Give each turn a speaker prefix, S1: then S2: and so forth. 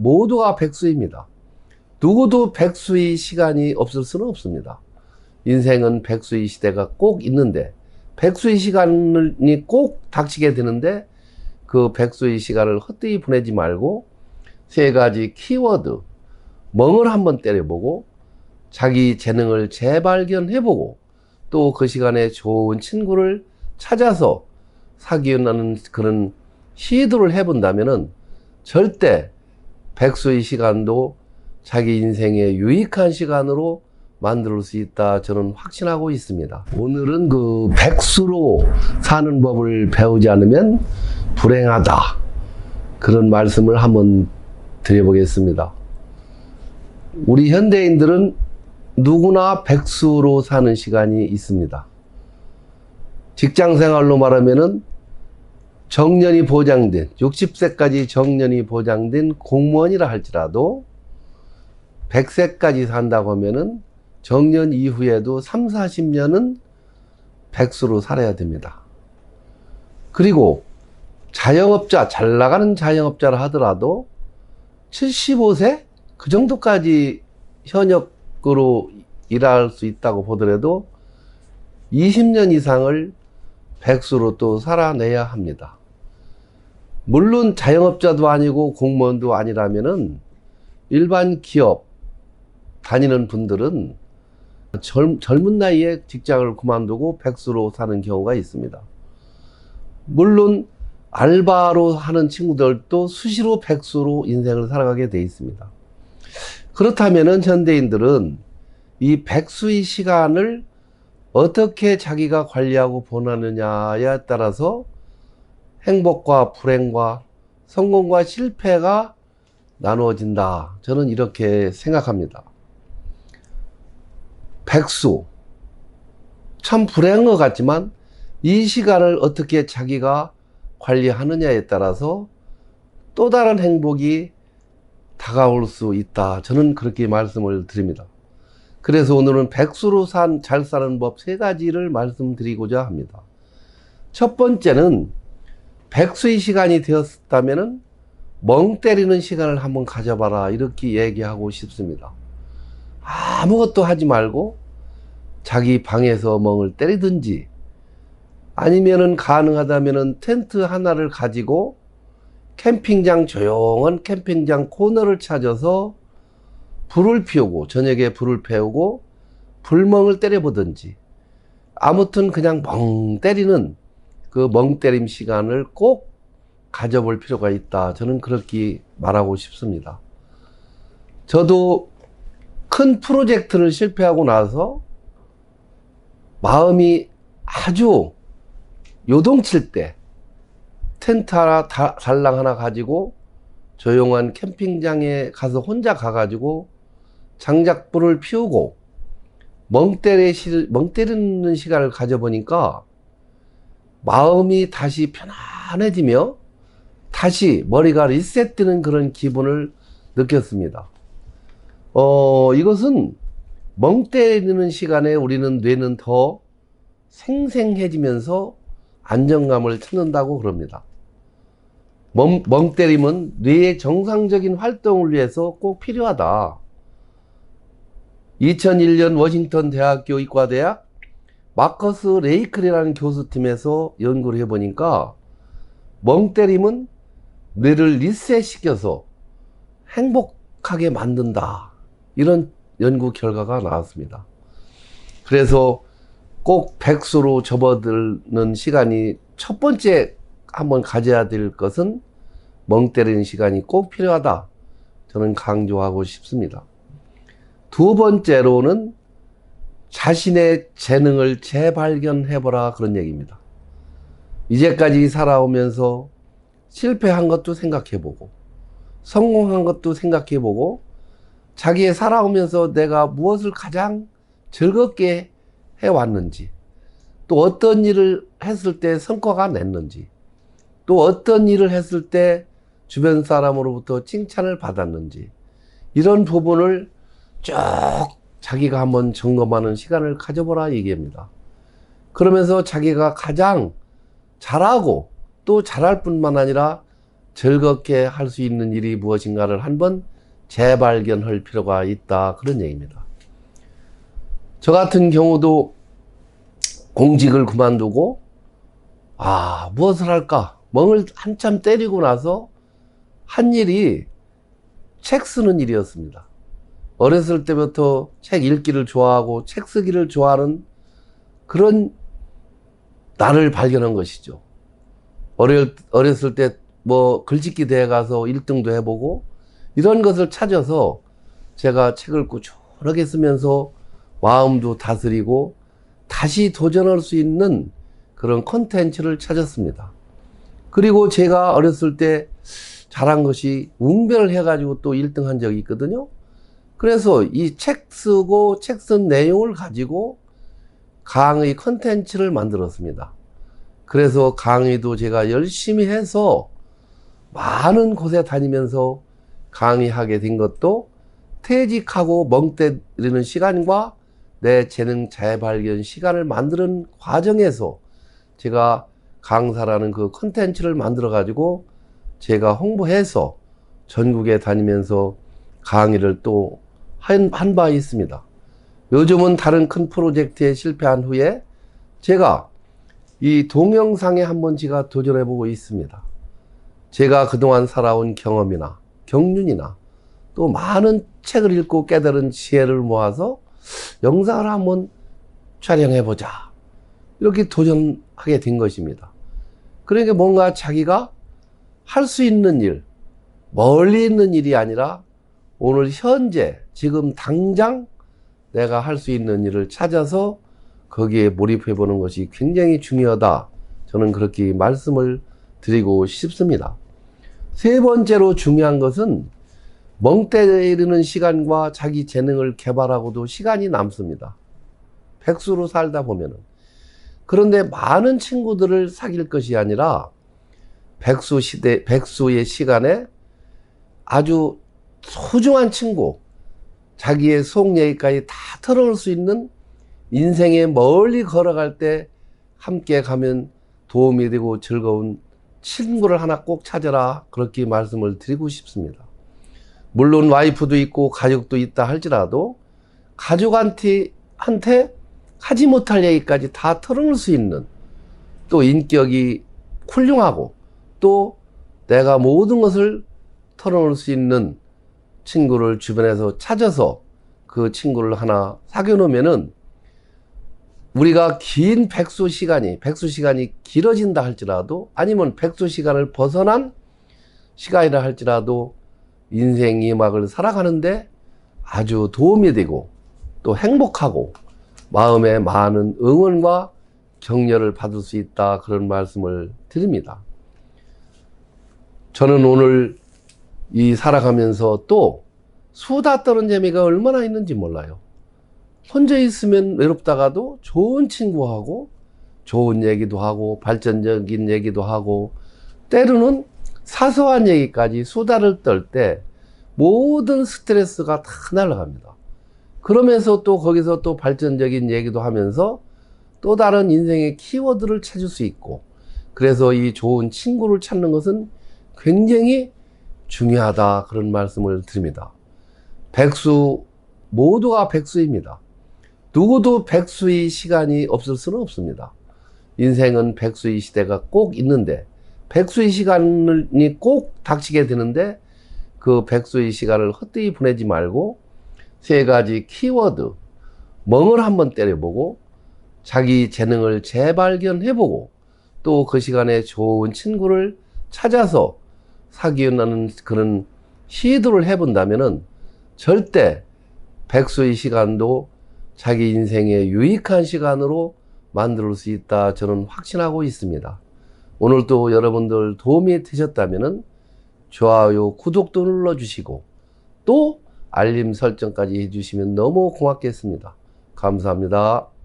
S1: 모두가 백수입니다. 누구도 백수의 시간이 없을 수는 없습니다. 인생은 백수의 시대가 꼭 있는데, 백수의 시간이 꼭 닥치게 되는데, 그 백수의 시간을 헛되이 보내지 말고, 세 가지 키워드, 멍을 한번 때려보고, 자기 재능을 재발견해보고, 또 그 시간에 좋은 친구를 찾아서 사귀는 그런 시도를 해본다면은 절대 백수의 시간도 자기 인생의 유익한 시간으로 만들 수 있다 저는 확신하고 있습니다. 오늘은 그 백수로 사는 법을 배우지 않으면 불행하다. 그런 말씀을 한번 드려보겠습니다. 우리 현대인들은 누구나 백수로 사는 시간이 있습니다. 직장 생활로 말하면은 정년이 보장된 60세까지 정년이 보장된 공무원이라 할지라도 100세까지 산다고 하면은 정년 이후에도 3, 40년은 백수로 살아야 됩니다. 그리고 자영업자, 잘 나가는 자영업자라 하더라도 75세? 그 정도까지 현역으로 일할 수 있다고 보더라도 20년 이상을 백수로 또 살아내야 합니다. 물론 자영업자도 아니고 공무원도 아니라면은 일반 기업 다니는 분들은 젊, 젊은 나이에 직장을 그만두고 백수로 사는 경우가 있습니다. 물론 알바로 하는 친구들도 수시로 백수로 인생을 살아가게 돼 있습니다. 그렇다면은 현대인들은 이 백수의 시간을 어떻게 자기가 관리하고 보내느냐에 따라서 행복과 불행과 성공과 실패가 나누어진다. 저는 이렇게 생각합니다. 백수. 참 불행한 것 같지만 이 시간을 어떻게 자기가 관리하느냐에 따라서 또 다른 행복이 다가올 수 있다. 저는 그렇게 말씀을 드립니다. 그래서 오늘은 백수로 산, 잘 사는 법 세 가지를 말씀드리고자 합니다. 첫 번째는 백수의 시간이 되었다면은 멍 때리는 시간을 한번 가져봐라. 이렇게 얘기하고 싶습니다. 아무것도 하지 말고 자기 방에서 멍을 때리든지 아니면은 가능하다면은 텐트 하나를 가지고 캠핑장 조용한 캠핑장 코너를 찾아서 불을 피우고 저녁에 불을 피우고 불멍을 때려보든지 아무튼 그냥 멍 때리는 그 멍 때림 시간을 꼭 가져볼 필요가 있다. 저는 그렇게 말하고 싶습니다. 저도 큰 프로젝트를 실패하고 나서 마음이 아주 요동칠 때 텐트 하나, 달랑 하나 가지고 조용한 캠핑장에 가서 혼자 가가지고 장작불을 피우고 멍 때리, 멍 때리는 시간을 가져보니까 마음이 다시 편안해지며 다시 머리가 리셋되는 그런 기분을 느꼈습니다. 어, 이것은 멍 때리는 시간에 우리는 뇌는 더 생생해지면서 안정감을 찾는다고 그럽니다. 멍, 멍 때림은 뇌의 정상적인 활동을 위해서 꼭 필요하다. 2001년 워싱턴 대학교 의과대학 마커스 레이클이라는 교수팀에서 연구를 해보니까 멍 때림은 뇌를 리셋시켜서 행복하게 만든다. 이런 연구 결과가 나왔습니다. 그래서 꼭 백수로 접어드는 시간이 첫 번째 한번 가져야 될 것은 멍 때리는 시간이 꼭 필요하다. 저는 강조하고 싶습니다. 두 번째로는 자신의 재능을 재발견해보라 그런 얘기입니다. 이제까지 살아오면서 실패한 것도 생각해보고, 성공한 것도 생각해보고, 자기의 살아오면서 내가 무엇을 가장 즐겁게 해왔는지, 또 어떤 일을 했을 때 성과가 냈는지, 또 어떤 일을 했을 때 주변 사람으로부터 칭찬을 받았는지, 이런 부분을 쭉 자기가 한번 점검하는 시간을 가져보라 얘기합니다. 그러면서 자기가 가장 잘하고 또 잘할 뿐만 아니라 즐겁게 할 수 있는 일이 무엇인가를 한번 재발견할 필요가 있다. 그런 얘기입니다. 저 같은 경우도 공직을 그만두고, 아, 무엇을 할까? 멍을 한참 때리고 나서 한 일이 책 쓰는 일이었습니다. 어렸을 때부터 책 읽기를 좋아하고 책 쓰기를 좋아하는 그런 나를 발견한 것이죠. 어렸, 어렸을 때 뭐 글짓기 대회 가서 1등도 해보고 이런 것을 찾아서 제가 책을 꾸준하게 쓰면서 마음도 다스리고 다시 도전할 수 있는 그런 컨텐츠를 찾았습니다. 그리고 제가 어렸을 때 잘한 것이 웅변을 해가지고 또 1등 한 적이 있거든요. 그래서 이 책 쓰고 책 쓴 내용을 가지고 강의 컨텐츠를 만들었습니다. 그래서 강의도 제가 열심히 해서 많은 곳에 다니면서 강의하게 된 것도 퇴직하고 멍 때리는 시간과 내 재능 재발견 시간을 만드는 과정에서 제가 강사라는 그 컨텐츠를 만들어 가지고 제가 홍보해서 전국에 다니면서 강의를 또 한 바 있습니다. 요즘은 다른 큰 프로젝트에 실패한 후에 제가 이 동영상에 한번 제가 도전해 보고 있습니다. 제가 그동안 살아온 경험이나 경륜이나 또 많은 책을 읽고 깨달은 지혜를 모아서 영상을 한번 촬영해 보자. 이렇게 도전하게 된 것입니다. 그러니까 뭔가 자기가 할 수 있는 일, 멀리 있는 일이 아니라 오늘 현재, 지금 당장 내가 할 수 있는 일을 찾아서 거기에 몰입해 보는 것이 굉장히 중요하다. 저는 그렇게 말씀을 드리고 싶습니다. 세 번째로 중요한 것은 멍 때리는 시간과 자기 재능을 개발하고도 시간이 남습니다. 백수로 살다 보면은. 그런데 많은 친구들을 사귈 것이 아니라 백수 시대, 백수의 시간에 아주 소중한 친구, 자기의 속 얘기까지 다 털어올 수 있는 인생에 멀리 걸어갈 때 함께 가면 도움이 되고 즐거운 친구를 하나 꼭 찾아라. 그렇게 말씀을 드리고 싶습니다. 물론 와이프도 있고 가족도 있다 할지라도 가족한테 한테 하지 못할 얘기까지 다 털어놓을 수 있는 또 인격이 훌륭하고 또 내가 모든 것을 털어놓을 수 있는 친구를 주변에서 찾아서 그 친구를 하나 사귀어 놓으면은 우리가 긴 백수 시간이, 백수 시간이 길어진다 할지라도 아니면 백수 시간을 벗어난 시간이라 할지라도 인생 이 막을 살아가는데 아주 도움이 되고 또 행복하고 마음에 많은 응원과 격려를 받을 수 있다 그런 말씀을 드립니다. 저는 오늘 이 살아가면서 또 수다 떠는 재미가 얼마나 있는지 몰라요. 혼자 있으면 외롭다가도 좋은 친구하고 좋은 얘기도 하고 발전적인 얘기도 하고 때로는 사소한 얘기까지 수다를 떨 때 모든 스트레스가 다 날아갑니다. 그러면서 또 거기서 또 발전적인 얘기도 하면서 또 다른 인생의 키워드를 찾을 수 있고 그래서 이 좋은 친구를 찾는 것은 굉장히 중요하다 그런 말씀을 드립니다. 백수 모두가 백수입니다. 누구도 백수의 시간이 없을 수는 없습니다. 인생은 백수의 시대가 꼭 있는데 백수의 시간이 꼭 닥치게 되는데 그 백수의 시간을 헛되이 보내지 말고 세 가지 키워드 멍을 한번 때려보고 자기 재능을 재발견해보고 또 그 시간에 좋은 친구를 찾아서 사귀는 그런 시도를 해본다면은 절대 백수의 시간도 자기 인생에 유익한 시간으로 만들 수 있다 저는 확신하고 있습니다. 오늘도 여러분들 도움이 되셨다면 좋아요, 구독도 눌러주시고 또 알림 설정까지 해주시면 너무 고맙겠습니다. 감사합니다.